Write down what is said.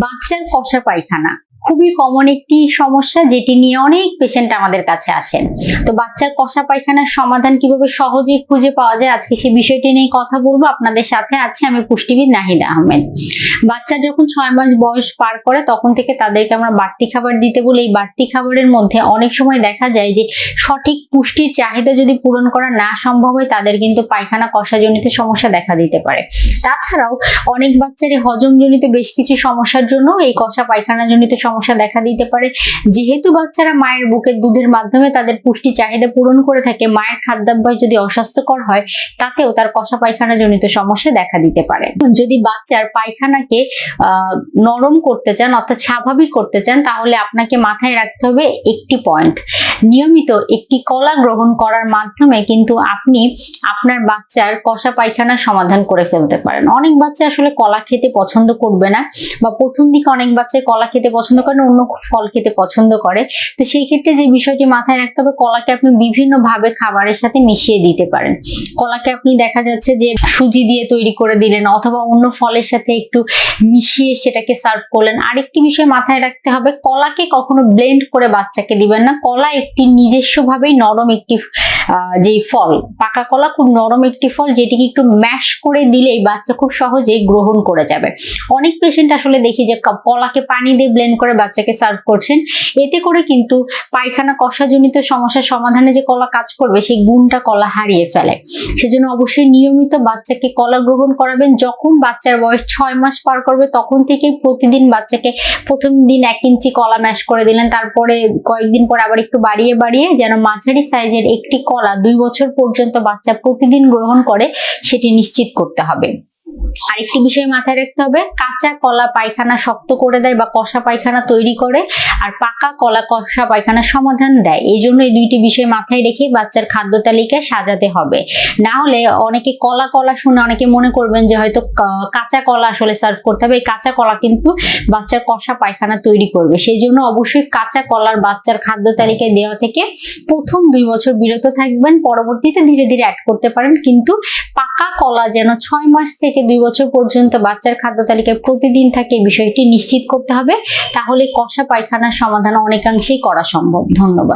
বাচ্চার কষা পায়খানা। খুবই কমন একটি সমস্যা যেটি নিয়ে অনেক পেশেন্ট আমাদের কাছে আসেন। তো বাচ্চার কষা পায়খানার সমাধান কীভাবে সহজেই খুঁজে পাওয়া যায়, আজকে সেই বিষয়টি নিয়ে কথা বলব। আপনাদের সাথে আছি আমি পুষ্টিবিদ নাহিদা আহমেদ। বাচ্চা যখন ছয় মাস বয়স পার করে, তখন থেকে তাদেরকে আমরা বাড়তি খাবার দিতে বলি। এই বাড়তি খাবারের মধ্যে অনেক সময় দেখা যায় যে সঠিক পুষ্টির চাহিদা যদি পূরণ করা না সম্ভব হয়, তাদের কিন্তু পায়খানা কষাজনিত সমস্যা দেখা দিতে পারে। তাছাড়াও অনেক বাচ্চারই হজমজনিত বেশ কিছু সমস্যার জন্য এই কষা পায়খানাজনিত সমস্যা দেখা দিতে পারে। যেহেতু বাচ্চারা মায়ের বুকের দুধের মাধ্যমে তাদের পুষ্টি চাহিদা পূরণ করে থাকে, মায়ের খাদ্যাভ্যাস যদি অস্বাস্থ্যকর হয়, তাতেও তার কষা পায়খানা জনিত সমস্যা দেখা দিতে পারে। যদি বাচ্চার পায়খানাকে নরম করতে চান, অর্থাৎ স্বাভাবিক করতে চান, তাহলে আপনাকে মাথায় রাখতে হবে একটি পয়েন্ট। নিয়মিত একটি কলা গ্রহণ করার মাধ্যমে কিন্তু আপনি আপনার বাচ্চার কষা পায়খানা সমাধান করে ফেলতে পারেন। অনেক বাচ্চা আসলে কলা খেতে পছন্দ করবে না বা প্রথম দিকে অনেক বাচ্চা কলা খেতে পছন্দ করে না অন্য ফল খেতে পছন্দ করে। তো সেই ক্ষেত্রে যে বিষয়টি মাথায় রাখতে হবে, কলাকে আপনি বিভিন্ন ভাবে খাবারের সাথে মিশিয়ে দিতে পারেন। কলাকে আপনি দেখা যাচ্ছে যে সুজি দিয়ে তৈরি করে দিলেন অথবা অন্য ফলের সাথে একটু মিশিয়ে সেটাকে সার্ভ করলেন। আরেকটি বিষয় মাথায় রাখতে হবে, কলাকে কখনো ব্লেন্ড করে বাচ্চাকে দিবেন না। কলা একটি নিজস্বভাবেই নরম একটি যেই ফল, পাকা কলা খুব নরম একটি ফল যেটিকে একটু ম্যাশ করে দিলেই বাচ্চা খুব সহজেই গ্রহণ করে যাবে। অনেক পেশেন্ট আসলে দেখি যে কলাকে পানি দিয়ে ব্লেন্ড করে বাচ্চাকে সার্ভ করছেন। এতে করে কিন্তু পায়খানা কষাজনিত সমস্যার সমাধানে যে কলা কাজ করবে, সেই গুণটা কলা হারিয়ে ফেলে। সেজন্য অবশ্যই নিয়মিত বাচ্চাকে কলা গ্রহণ করাবেন। যখন বাচ্চার বয়স ছয় মাস পার করবে, তখন থেকে প্রতিদিন বাচ্চাকে প্রথম দিন এক ইঞ্চি কলা ম্যাশ করে দিলেন। তারপরে কয়েকদিন পর আবার একটু বাড়িয়ে বাড়িয়ে যেন মাঝারি সাইজের একটি কলা দুই বছর পর্যন্ত বাচ্চা প্রতিদিন গ্রহণ করে, সেটি নিশ্চিত করতে হবে। আরেকটি বিষয় মাথায় রাখতে হবে, কাঁচা কলা পায়খানা শক্ত করে দেয় বা কষা পায়খানা তৈরি করে আর পাকা কলা কষা পায়খানা সমাধান দেয়। এই জন্য এই দুইটি বিষয় মাথায় রেখে বাচ্চার খাদ্য তালিকায় সাজাতে হবে। না হলে অনেকে কলা কলা শুনে অনেকে মনে করবেন যে হয়তো কাঁচা কলা আসলে সার্ভ করতে হবে। এই কাঁচা কলা কিন্তু বাচ্চার কষা পায়খানা তৈরি করবে। সেই জন্য অবশ্যই কাঁচা কলার বাচ্চার খাদ্য তালিকায় দেওয়া থেকে প্রথম দুই বছর বিরত থাকবেন। পরবর্তীতে ধীরে ধীরে অ্যাড করতে পারেন। কিন্তু পাকা কলা যেন ছয় মাস থেকে দুই বছর পর্যন্ত বাচ্চার খাদ্য তালিকায় প্রতিদিন থাকে বিষয়টি নিশ্চিত করতে হবে। তাহলে কষা পায়খানার সমাধান অনেকাংশেই করা সম্ভব। ধন্যবাদ।